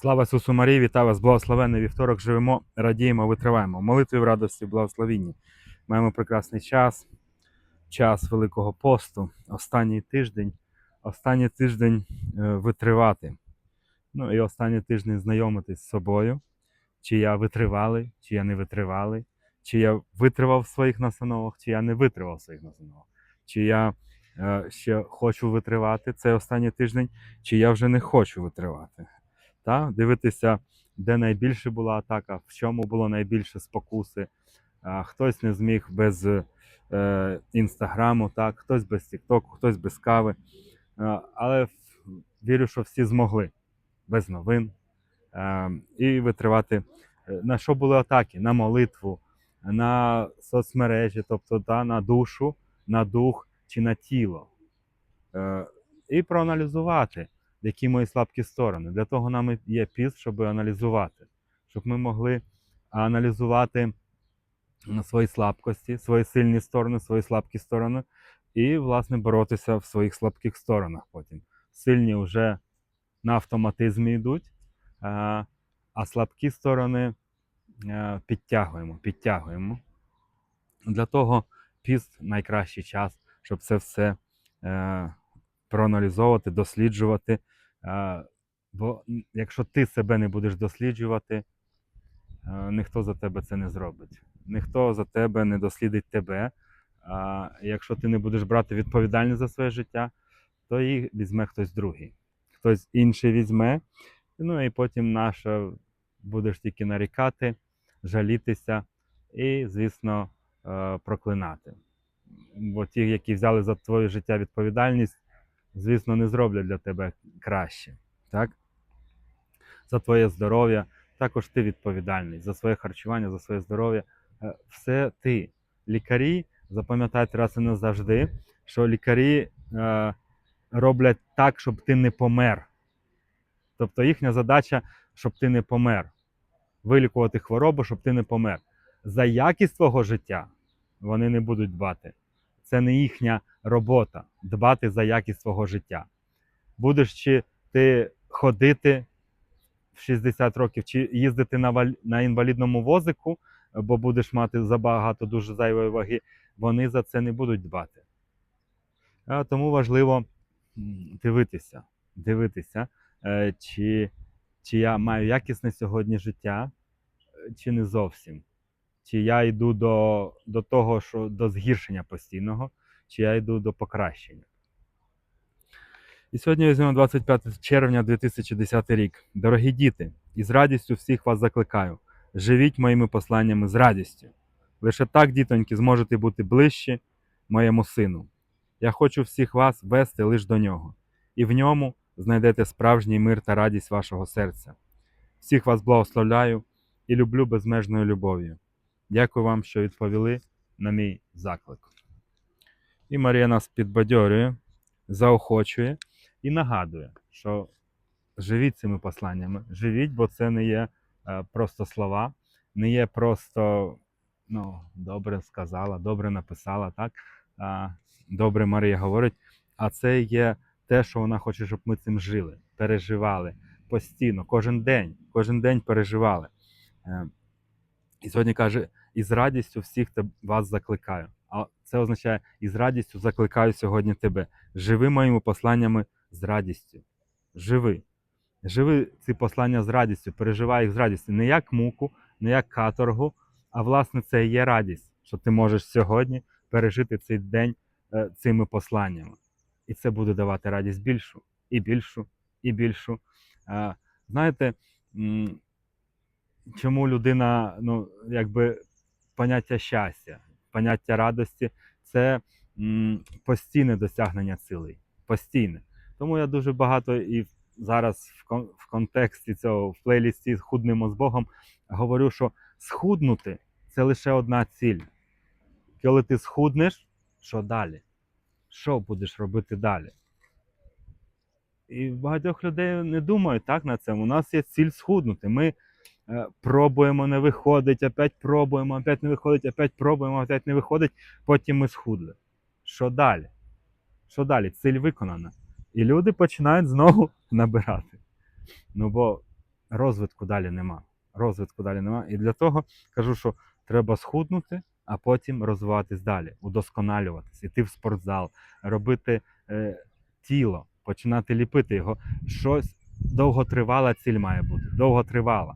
Слава Ісусу Марії, вітаю вас, благословенний вівторок. Живемо, радіємо, витриваємо. Молитві в радості, в благословінні. Маємо прекрасний час, час Великого посту, останній тиждень, останній тиждень е, витривати. Ну і останній тиждень знайомитись з собою, чи я витривалий, чи я не витривалий, чи я витривав в своїх настановах, чи я не витривав в своїх настановах, чи я е, ще хочу витривати цей останній тиждень, чи я вже не хочу витривати та? дивитися, де найбільше була атака, в чому було найбільше спокуси. Хтось не зміг без е, інстаграму, так? хтось без Тіктоку, хтось без кави. Але вірю, що всі змогли без новин і витривати. Е, На що були атаки? На молитву, на соцмережі, тобто та, на душу, на дух чи на тіло. Е, і проаналізувати які мої слабкі сторони. Для того нам є піст, щоб аналізувати, щоб ми могли аналізувати свої слабкості, свої сильні сторони, свої слабкі сторони, і, власне, боротися в своїх слабких сторонах потім. Сильні вже на автоматизмі йдуть, а, а слабкі сторони е, підтягуємо, підтягуємо. Для того піст найкращий час, щоб це все е, проаналізовувати, досліджувати. Бо якщо ти себе не будеш досліджувати, ніхто за тебе це не зробить. Ніхто за тебе не дослідить тебе. А якщо ти не будеш брати відповідальність за своє життя, то її візьме хтось другий. Хтось інший візьме, ну і потім наша будеш тільки нарікати, жалітися і, звісно, проклинати. Бо ті, які взяли за твоє життя відповідальність, звісно, не зроблять для тебе краще. Так? За твоє здоров'я, також ти відповідальний за своє харчування, за своє здоров'я. Е, Все ти. Лікарі, запам'ятайте раз і назавжди, що лікарі е, роблять так, щоб ти не помер. Тобто їхня задача, щоб ти не помер. Вилікувати хворобу, щоб ти не помер. За якість твого життя вони не будуть дбати. Це не їхня робота дбати за якість свого життя. Будеш чи ти ходити в 60 років, чи їздити на, валь- на інвалідному возику, бо будеш мати забагато дуже зайвої ваги, вони за це не будуть дбати. А тому важливо дивитися, дивитися, е, чи, чи я маю якісне сьогодні життя, е, чи не зовсім. Чи я йду до, до того, що до згіршення постійного, чи я йду до покращення. І сьогодні візьмемо 25 червня 2010 рік. Дорогі діти, із радістю всіх вас закликаю. Живіть моїми посланнями з радістю. Лише так, дітоньки, зможете бути ближче моєму сину. Я хочу всіх вас вести лише до нього, і в ньому знайдете справжній мир та радість вашого серця. Всіх вас благословляю і люблю безмежною любов'ю. Дякую вам, що відповіли на мій заклик. І Марія нас підбадьорює, заохочує і нагадує, що живіть цими посланнями, живіть, бо це не є е, просто слова, не є просто ну, добре сказала, добре написала, так? Добре Марія говорить, а це є те, що вона хоче, щоб ми цим жили, переживали постійно, кожен день, кожен день переживали. Е, і сьогодні каже: і з радістю всіх вас закликаю. А це означає, і з радістю закликаю сьогодні тебе. Живи моїми посланнями з радістю. Живи. Живи ці послання з радістю, переживай їх з радістю. Не як муку, не як каторгу, а власне це і є радість, що ти можеш сьогодні пережити цей день е, цими посланнями. І це буде давати радість більшу, і більшу, і більшу. Знаєте, чому людина, ну, якби поняття щастя, поняття радості це постійне досягнення цілей. Постійне. Тому я дуже багато і зараз в, контексті цього в плейлісті Худнемо з Богом говорю, що схуднути це лише одна ціль. Коли ти схуднеш, що далі? Що будеш робити далі? І багатьох людей не думають так на це. У нас є ціль схуднути. Ми пробуємо, не виходить, опять пробуємо, опять не виходить, опять пробуємо, опять не виходить, потім ми схудли. Що далі? Що далі? Ціль виконана. І люди починають знову набирати. Ну бо розвитку далі нема. Розвитку далі нема. І для того кажу, що треба схуднути, а потім розвиватись далі, удосконалюватись, іти в спортзал, робити е, тіло, починати ліпити його. Щось довготривала ціль має бути. Довготривала.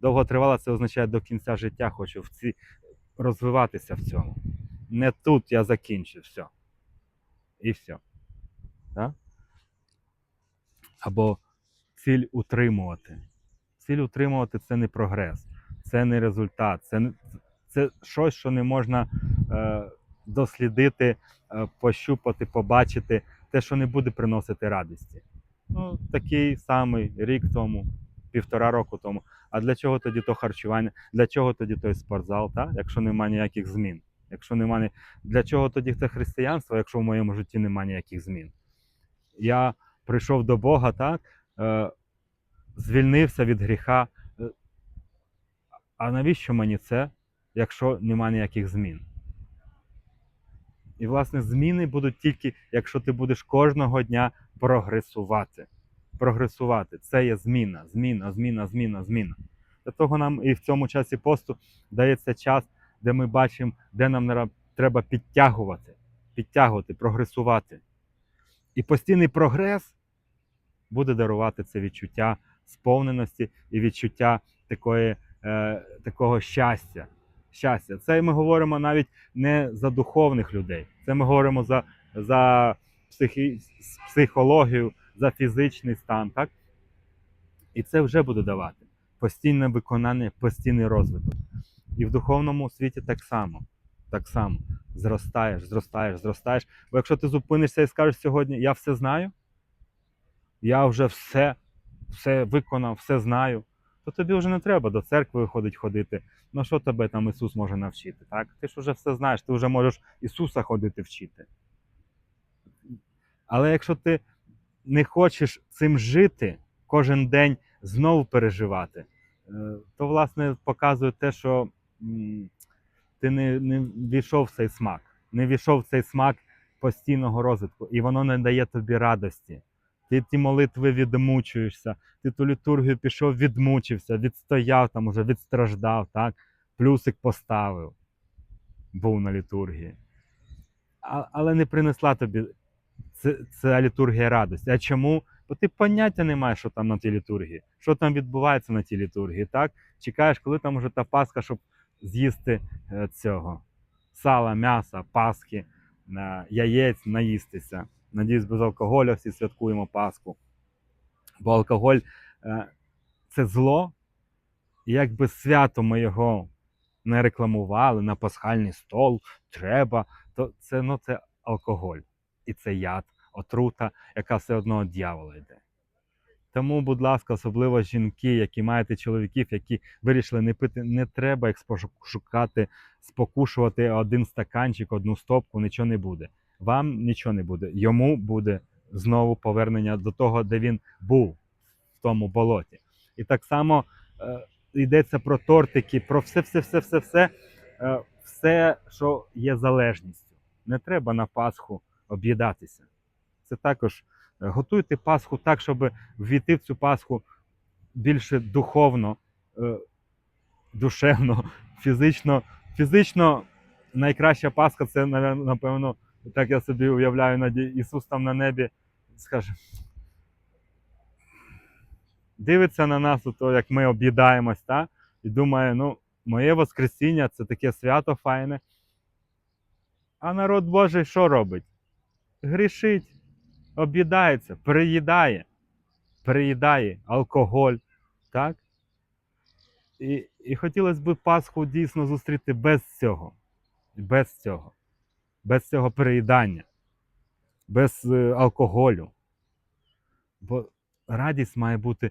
Довготривала це означає до кінця життя хочу в ці, розвиватися в цьому. Не тут я закінчив, все. І все. Так? Або ціль утримувати. Ціль утримувати це не прогрес, це не результат, це, не- це щось, що не можна е, дослідити, е, пощупати, побачити, те, що не буде приносити радості. Ну, такий самий рік тому, півтора року тому. А для чого тоді то харчування? Для чого тоді той спортзал, так? якщо немає ніяких змін? Якщо немає... Для чого тоді це християнство, якщо в моєму житті немає ніяких змін? Я прийшов до Бога, так? Е, звільнився від гріха. Е, А навіщо мені це, якщо немає ніяких змін? І, власне, зміни будуть тільки, якщо ти будеш кожного дня прогресувати. Прогресувати. Це є зміна, зміна, зміна, зміна, зміна. Для того нам і в цьому часі посту дається час, де ми бачимо, де нам треба підтягувати, підтягувати, прогресувати. І постійний прогрес буде дарувати це відчуття сповненості і відчуття такої, е, такого щастя. щастя. Це ми говоримо навіть не за духовних людей, це ми говоримо за, за психі, психологію, за фізичний стан. Так? І це вже буде давати постійне виконання, постійний розвиток. І в духовному світі так само. Так само зростаєш, зростаєш, зростаєш. Бо якщо ти зупинишся і скажеш сьогодні, я все знаю, я вже все, все виконав, все знаю, то тобі вже не треба до церкви виходить ходити. Ну що тебе там Ісус може навчити? Так? Ти ж вже все знаєш, ти вже можеш Ісуса ходити вчити. Але якщо ти не хочеш цим жити, кожен день знову переживати, е, то власне показує те, що ти не, не війшов в цей смак, не війшов в цей смак постійного розвитку, і воно не дає тобі радості. Ти ті молитви відмучуєшся, ти ту літургію пішов, відмучився, відстояв там уже, відстраждав, так? плюсик поставив, був на літургії. А, але не принесла тобі це, ця літургія радості. А чому? Бо ти поняття не маєш, що там на тій літургії, що там відбувається на тій літургії. так? Чекаєш, коли там уже та Пасха, щоб з'їсти е, цього сала, м'яса, пасхи, яєць, наїстися. Надіюсь, без алкоголю всі святкуємо Пасху. Бо алкоголь е, це зло, і якби свято ми його не рекламували на пасхальний стол, треба, то це, ну, це алкоголь. І це яд, отрута, яка все одно від дьявола йде. Тому, будь ласка, особливо жінки, які маєте чоловіків, які вирішили не пити, не треба їх шукати, спокушувати один стаканчик, одну стопку, нічого не буде. Вам нічого не буде. Йому буде знову повернення до того, де він був в тому болоті. І так само е, йдеться про тортики, про все, все, все, все, все, е, все, що є залежністю. Не треба на Пасху об'їдатися. Це також е, готуйте Пасху так, щоб ввійти в цю Пасху більше духовно, е, душевно, фізично. Фізично найкраща Пасха це, напевно, так я собі уявляю, Ісус там на небі скаже. Дивиться на нас, то, як ми об'їдаємось, та? і думає, ну, моє Воскресіння це таке свято файне. А народ Божий що робить? Грішить, об'їдається, переїдає, переїдає алкоголь, так? І, і хотілося б Пасху дійсно зустріти без цього. Без цього. Без цього переїдання, без е, алкоголю. Бо радість має бути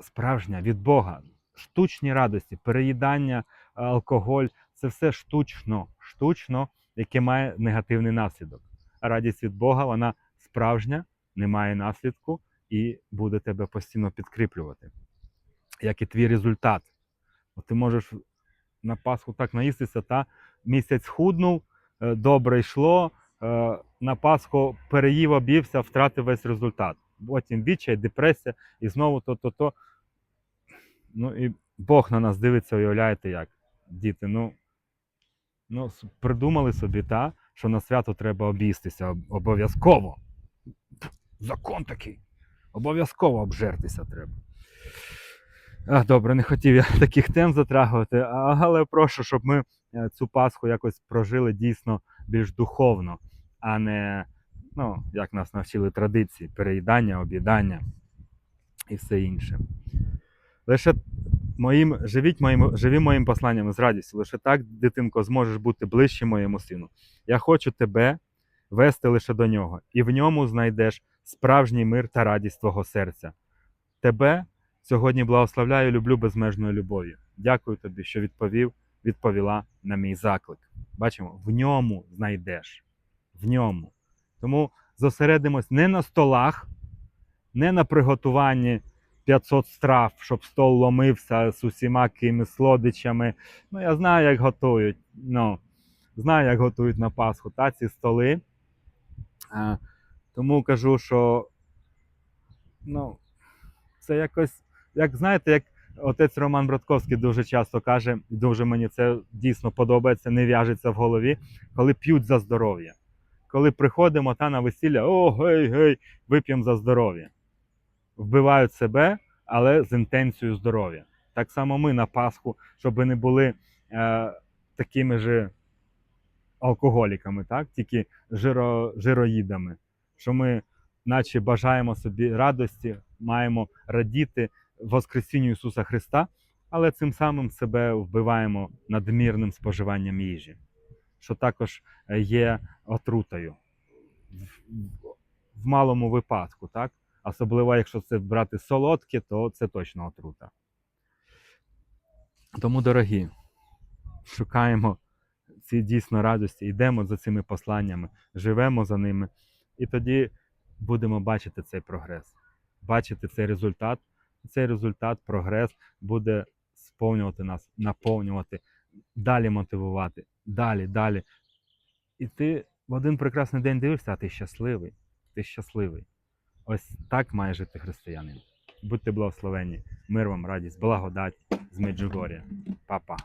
справжня від Бога. Штучні радості, переїдання, алкоголь це все штучно, штучно, яке має негативний наслідок. Радість від Бога, вона справжня, не має наслідку і буде тебе постійно підкріплювати. Як і твій результат. От ти можеш на Пасху так наїстися, та місяць худнув, е, добре йшло, е, на Пасху переїв, об'ївся, втратив весь результат. Потім відчай, депресія і знову то-то-то. Ну і Бог на нас дивиться, уявляєте як? Діти, ну, ну придумали собі, та, що на свято треба обістися обов'язково. Закон такий. Обов'язково обжертися треба. А, добре, не хотів я таких тем затрагувати, але прошу, щоб ми е, цю Пасху якось прожили дійсно більш духовно, а не, ну, як нас навчили традиції, переїдання, об'їдання і все інше. Лише моїм, живіть моїм, живі моїм посланням з радістю. Лише так, дитинко, зможеш бути ближче моєму сину. Я хочу тебе вести лише до нього, і в ньому знайдеш справжній мир та радість твого серця. Тебе сьогодні благословляю, люблю безмежною любов'ю. Дякую тобі, що відповів, відповіла на мій заклик. Бачимо, в ньому знайдеш. В ньому. Тому зосередимось не на столах, не на приготуванні 500 страв, щоб стол ломився з усіма кимось солодичами. Ну, я знаю, як готують. Ну, знаю, як готують на Пасху та ці столи. А, тому кажу, що ну, це якось, як знаєте, як отець Роман Братковський дуже часто каже, і дуже мені це дійсно подобається, не в'яжеться в голові, коли п'ють за здоров'я. Коли приходимо та на весілля, о, гей, гей, вип'ємо за здоров'я. Вбивають себе, але з інтенцією здоров'я. Так само ми на Пасху, щоб не були е, такими же алкоголіками, так? тільки жиро, жироїдами. Що ми, наче бажаємо собі радості, маємо радіти Воскресінню Ісуса Христа, але цим самим себе вбиваємо надмірним споживанням їжі, що також е, є отрутою в, в малому випадку, так? Особливо, якщо це брати солодке, то це точно отрута. Тому, дорогі, шукаємо ці дійсно радості, йдемо за цими посланнями, живемо за ними, і тоді будемо бачити цей прогрес, бачити цей результат. Цей результат, прогрес буде сповнювати нас, наповнювати, далі мотивувати, далі, далі. І ти в один прекрасний день дивишся, а ти щасливий. Ти щасливий. Ось так має жити християнин. Будьте благословені. Мир вам, радість, благодать з Меджугор'я. Па-па.